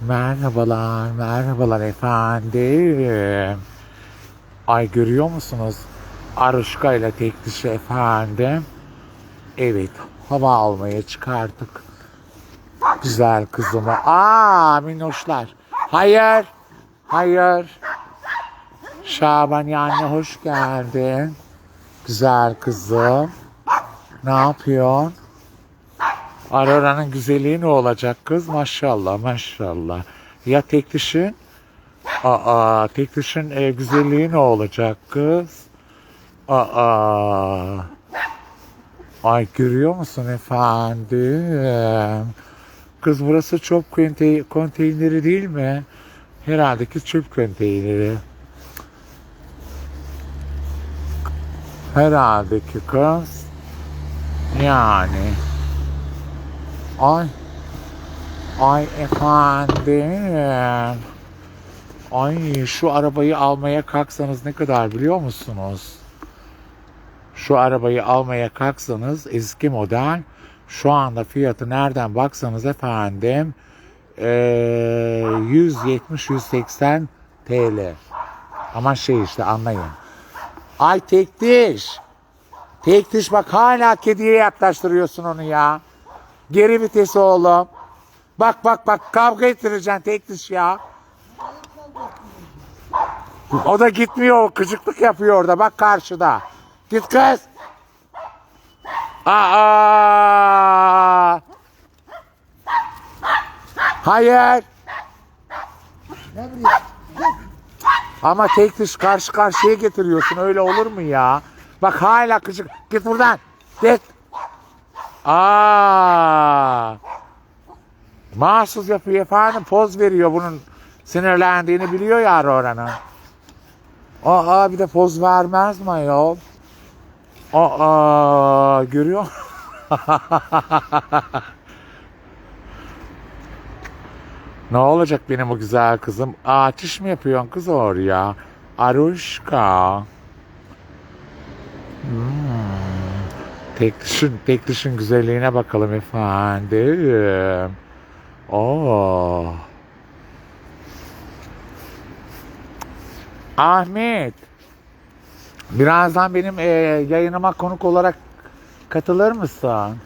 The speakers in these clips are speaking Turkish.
Merhabalar, merhabalar efendim. Ay görüyor musunuz? Aruşka ile tek dişi efendim. Evet, hava almaya çıkarttık. Güzel kızımı. Aa minnoşlar. Hayır, hayır. Şaban anne hoş geldin. Güzel kızım. Ne yapıyorsun? Aurora'nın güzelliği ne olacak kız? Maşallah maşallah. Ya tek dişin? Aa tek dişin e, güzelliği ne olacak kız? Aa. Ay görüyor musun efendim? Kız burası çöp konte- konteyneri değil mi? Herhalde ki çöp konteyneri. Herhalde ki kız. Yani. Ay. Ay efendim. Ay şu arabayı almaya kalksanız ne kadar biliyor musunuz? Şu arabayı almaya kalksanız eski model şu anda fiyatı nereden baksanız efendim eee, 170-180 TL. Ama şey işte anlayın. Ay tek diş. Tek diş bak hala kediye yaklaştırıyorsun onu ya. Geri vites oğlum. Bak bak bak kavga ettireceksin tek diş ya. O da gitmiyor o gıcıklık yapıyor orada bak karşıda. Git kız. Aa! Hayır. Ama tek diş karşı karşıya getiriyorsun öyle olur mu ya? Bak hala gıcık. Git buradan. Git. Aa! Mahsus yapıyor efendim poz veriyor bunun sinirlendiğini biliyor ya oranın. Aa bir de poz vermez mi ayol? Aa görüyor? Ne olacak benim o güzel kızım? Ateş mi yapıyorsun kız oraya? Aruşka. Tek dişin, tek dişin güzelliğine bakalım efendim. Oo. Ahmet. Birazdan benim e, yayınıma konuk olarak katılır mısın?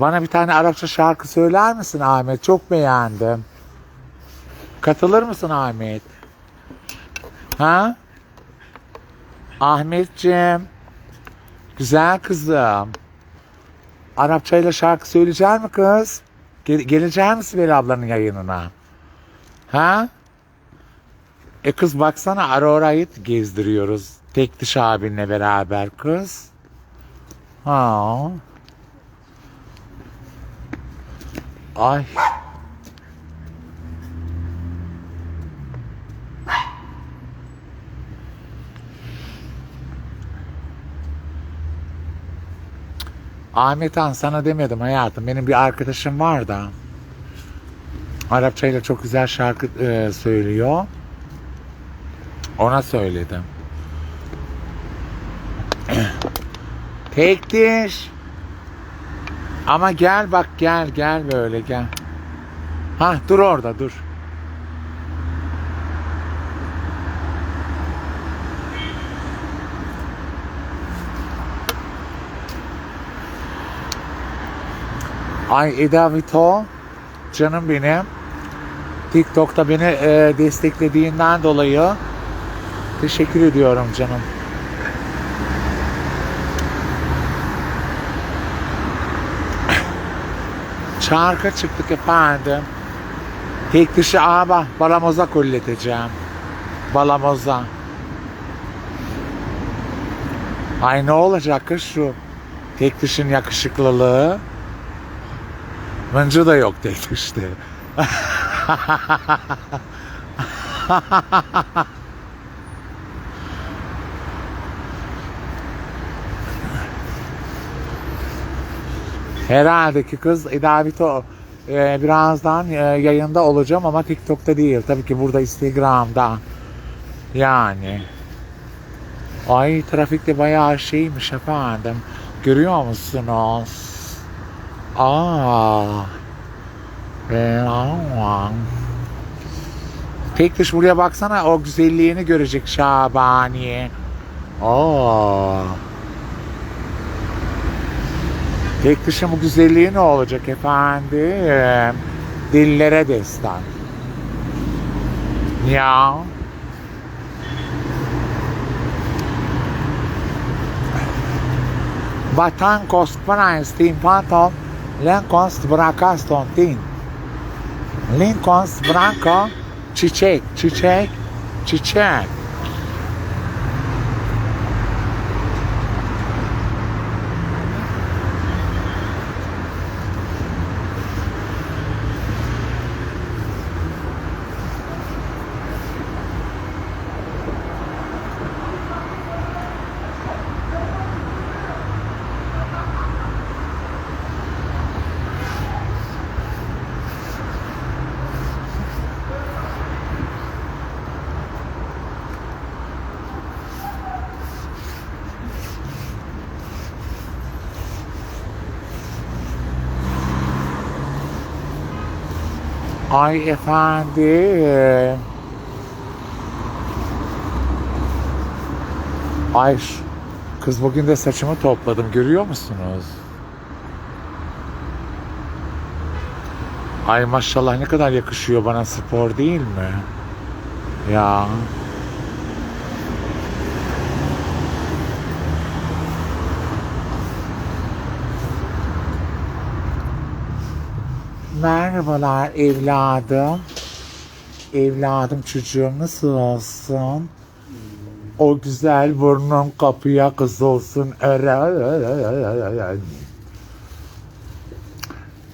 Bana bir tane Arapça şarkı söyler misin Ahmet? Çok beğendim. Katılır mısın Ahmet? Ha? Ahmetciğim. Güzel kızım. Arapçayla şarkı söyleyecek mi kız? Gel gelecek misin Veli ablanın yayınına? Ha? E kız baksana Aurora'yı gezdiriyoruz. Tek diş abinle beraber kız. Ha. Ay. Ahmet Han sana demedim hayatım. Benim bir arkadaşım var da. Arapçayla çok güzel şarkı e, söylüyor. Ona söyledim. Tek diş. Ama gel bak gel gel böyle gel. Ha dur orada dur. Ay Eda Vito canım benim. TikTok'ta beni e, desteklediğinden dolayı teşekkür ediyorum canım. Çarka çıktık efendim. Tek dışı ama balamoza kulleteceğim. Balamoza. Ay ne olacak kız şu tek dişin yakışıklılığı. Mıncı da yok tek dişte. Herhalde ki kız Eda Vito e, birazdan e, yayında olacağım ama TikTok'ta değil. Tabii ki burada Instagram'da. Yani. Ay trafikte bayağı şeymiş efendim. Görüyor musunuz? Aa. Tek dış buraya baksana o güzelliğini görecek Şabaniye. Oo. Tek dışın bu güzelliği ne olacak efendim? Dillere destan. Ya. Batan Kospana Stin Panton Lincoln Braka Stontin. Lincoln Branco Çiçek Çiçek Çiçek Ay efendim Ay kız bugün de saçımı topladım görüyor musunuz? Ay maşallah ne kadar yakışıyor bana spor değil mi? Ya. Merhabalar evladım. Evladım çocuğum nasıl olsun? O güzel burnun kapıya kız olsun.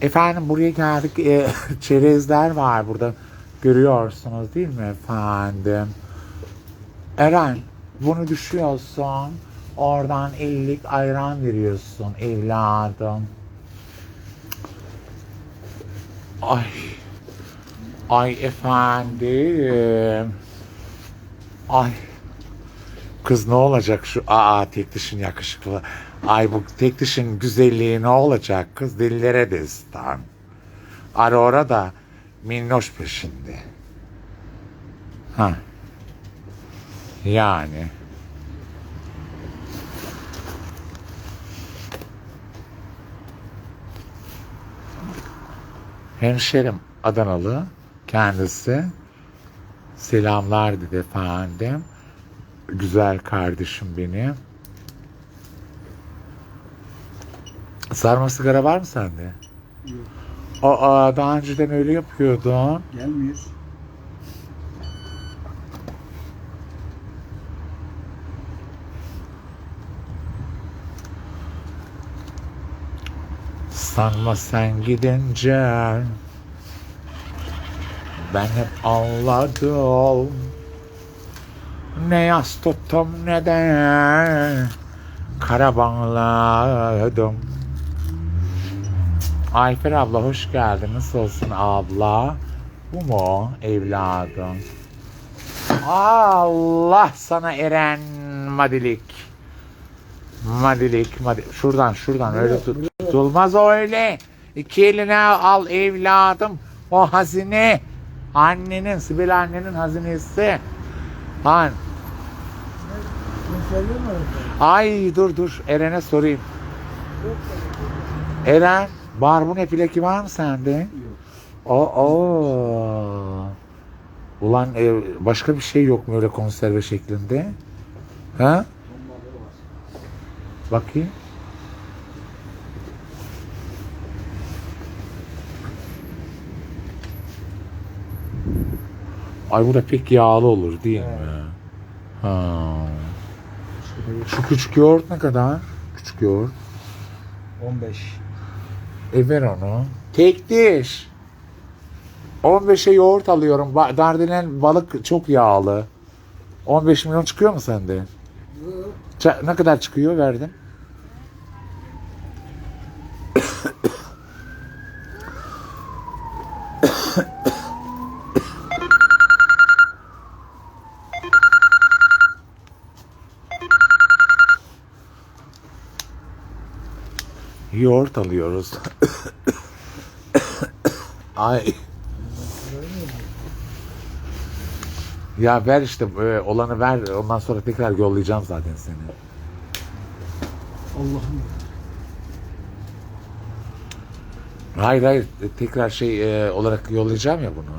Efendim buraya geldik. E, çerezler var burada. Görüyorsunuz değil mi efendim? Eren bunu düşüyorsun. Oradan ellik ayran veriyorsun evladım. Ay. Ay efendim. Ay. Kız ne olacak şu aa tek dişin yakışıklı. Ay bu tek dişin güzelliği ne olacak kız dillere destan. Aurora da minnoş peşinde. Ha. Yani. Hemşerim Adanalı kendisi. Selamlar dedi efendim. Güzel kardeşim benim. Sarma sigara var mı sende? Yok. Aa, daha önceden öyle yapıyordun. Gelmiyor. Sanma sen gidince ben hep anladım. Ne yas tuttum ne de kara bağladım. Ayfer abla hoş geldin. Nasıl olsun abla? Bu mu evladım? Allah sana eren madilik. Madilik, madilik. Şuradan, şuradan öyle tut. Tutulmaz öyle. İki eline al evladım. O hazine. Annenin, Sibel annenin hazinesi. Han. Ay dur dur. Eren'e sorayım. Eren, barbun epileki var mı sende? Yok. Oo. Ulan e, başka bir şey yok mu öyle konserve şeklinde? Ha? Bakayım. Ay bu da pek yağlı olur değil mi? Ha. Şu küçük yoğurt ne kadar? Küçük yoğurt. 15. E ver onu. Tek diş. 15'e yoğurt alıyorum. Dardinen balık çok yağlı. 15 milyon çıkıyor mu sende? Ne kadar çıkıyor verdin? Yoğurt alıyoruz. Ay. Ya ver işte e, olanı ver. Ondan sonra tekrar yollayacağım zaten seni. Allah'ım. Hayır hayır tekrar şey e, olarak yollayacağım ya bunu.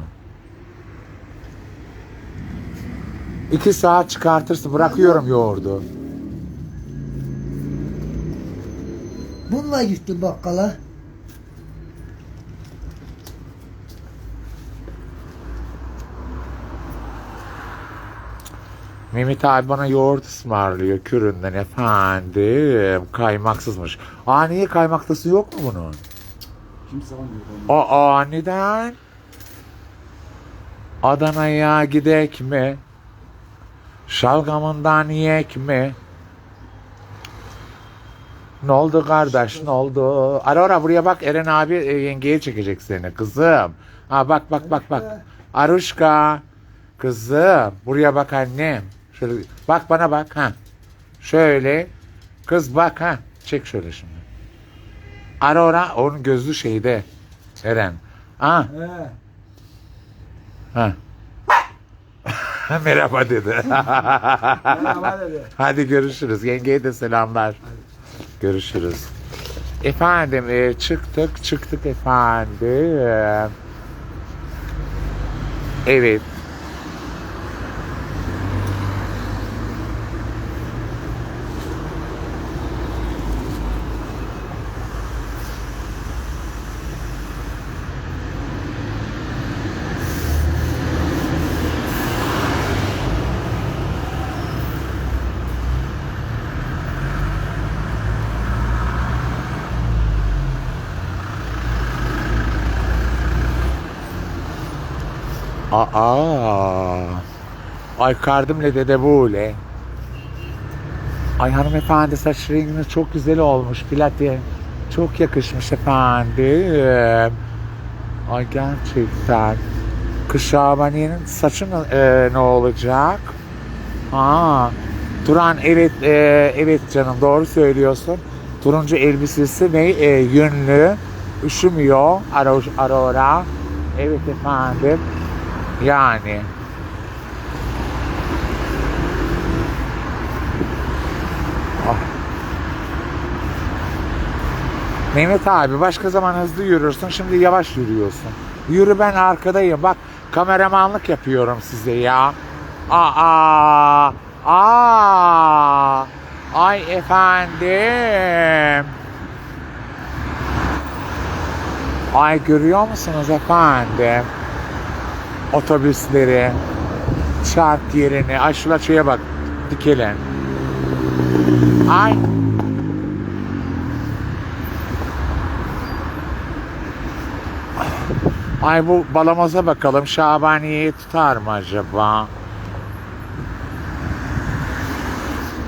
İki saat çıkartırsın bırakıyorum yoğurdu. Bununla gittim bakkala. Mehmet abi bana yoğurt ısmarlıyor küründen efendim. Kaymaksızmış. Aa niye kaymaklısı yok mu bunun? Kimse almıyor. Aa neden? Adana'ya gidek mi? Şalgamından yiyek mi? Ne oldu kardeş ne oldu? Aurora buraya bak Eren abi e, yengeye çekecek seni kızım. Ha bak bak bak bak. Aruşka. Kızım buraya bak annem. Şöyle bak bana bak ha. Şöyle. Kız bak ha. Çek şöyle şimdi. Aurora onun gözlü şeyde. Eren. Ha. He. Ha. Merhaba dedi. Merhaba dedi. Hadi görüşürüz. Yengeye de selamlar. Görüşürüz. Efendim e, çıktık çıktık efendim. Evet. Aa. Ay kardımle dede böyle. Ay hanımefendi saç renginiz çok güzel olmuş. Platiye çok yakışmış efendim. Ay gerçekten. Kız Şabaniye'nin saçı ne- e, ne olacak? Ha. Turan evet e, evet canım doğru söylüyorsun. Turuncu elbisesi ve e, yünlü. Üşümüyor Aurora. Evet efendim. Yani. Ah. Mehmet abi başka zaman hızlı yürürsün şimdi yavaş yürüyorsun. Yürü ben arkadayım bak kameramanlık yapıyorum size ya. Aa, aa, ay efendim. Ay görüyor musunuz efendim? Otobüsleri, çark yerini, ay şu laçoya bak, dikelen. Ay. Ay bu balamoza bakalım Şabaniye'yi tutar mı acaba?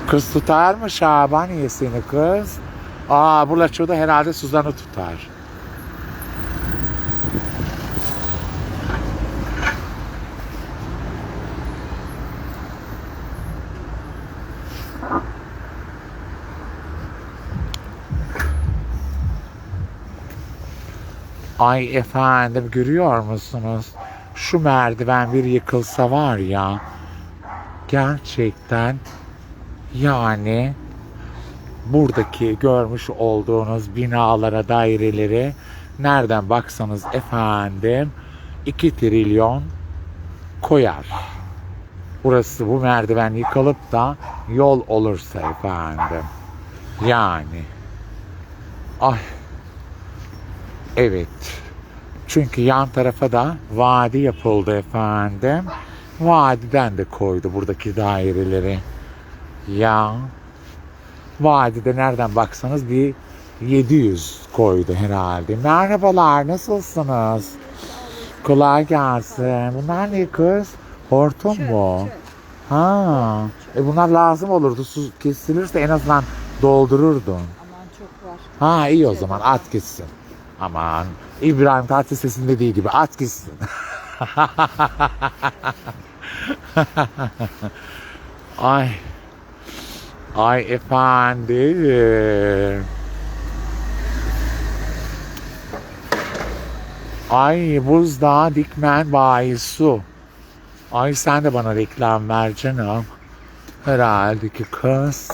Kız tutar mı Şabaniye seni kız? Aa bu laçoda herhalde Suzan'ı tutar. Ay efendim görüyor musunuz? Şu merdiven bir yıkılsa var ya. Gerçekten yani buradaki görmüş olduğunuz binalara, dairelere nereden baksanız efendim 2 trilyon koyar. Burası bu merdiven yıkılıp da yol olursa efendim. Yani. Ay. Evet. Çünkü yan tarafa da vadi yapıldı efendim. Vadiden de koydu buradaki daireleri. Ya. Vadide nereden baksanız bir 700 koydu herhalde. Merhabalar nasılsınız? Kolay gelsin. Bunlar ne kız? Hortum mu? Ha. E bunlar lazım olurdu. Su kesilirse en azından doldururdun. Aman çok var. Ha iyi o zaman at gitsin. Aman İbrahim Tatlıses'in dediği gibi at gitsin. Ay. Ay efendim. Ay buzdağı dikmen bayi su. Ay sen de bana reklam ver canım. Herhalde ki kız.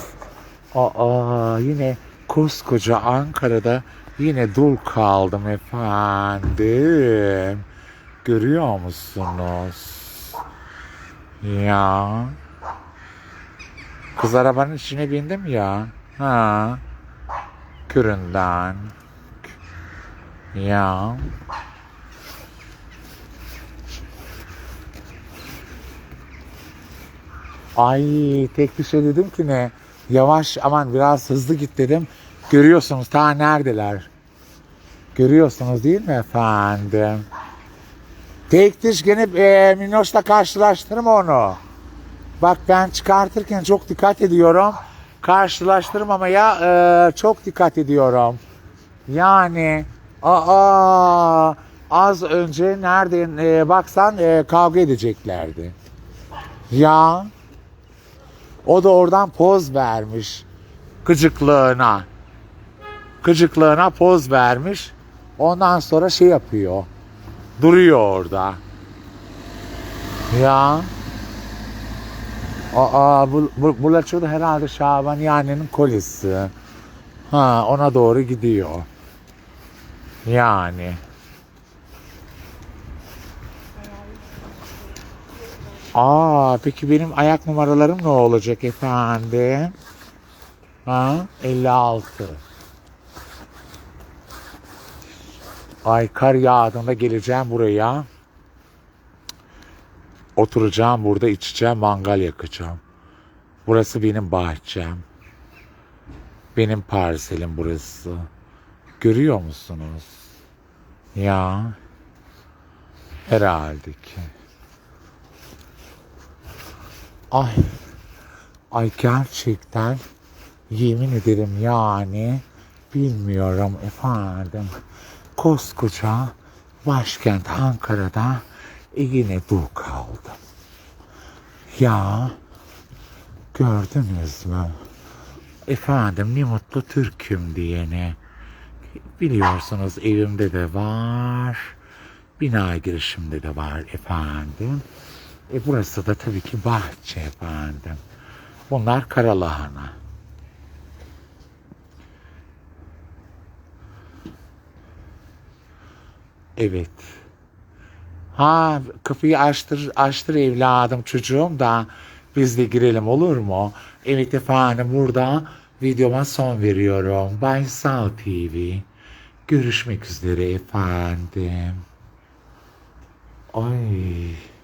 Aa yine koskoca Ankara'da yine dul kaldım efendim. Görüyor musunuz? Ya. Kız arabanın içine bindim ya. Ha. Küründen. Ya. Ay tek bir şey dedim ki ne? Yavaş aman biraz hızlı git dedim. Görüyorsunuz ta neredeler? Görüyorsunuz değil mi efendim? Tek diş gene e, Minoş'la karşılaştırma onu. Bak ben çıkartırken çok dikkat ediyorum. Karşılaştırmamaya e, çok dikkat ediyorum. Yani aa az önce nereden e, baksan e, kavga edeceklerdi. Ya o da oradan poz vermiş gıcıklığına. Gıcıklığına poz vermiş. Ondan sonra şey yapıyor. Duruyor orada. Ya. Aa bu, bu, da herhalde Şabaniye'nin kolisi. Ha ona doğru gidiyor. Yani. Aa peki benim ayak numaralarım ne olacak efendim? Ha 56. Ay kar yağdığında geleceğim buraya. Oturacağım burada içeceğim mangal yakacağım. Burası benim bahçem. Benim parselim burası. Görüyor musunuz? Ya. Herhalde ki. Ay. Ay gerçekten yemin ederim yani bilmiyorum efendim. Koskoca başkent Ankara'da yine dul kaldım. Ya gördünüz mü? Efendim ne mutlu Türk'üm diyene. Biliyorsunuz evimde de var. Bina girişimde de var efendim. E burası da tabii ki bahçe efendim. Bunlar karalahana. Evet. Ha kapıyı açtır, açtır evladım çocuğum da biz de girelim olur mu? Evet efendim burada videoma son veriyorum. Baysal TV. Görüşmek üzere efendim. Ay.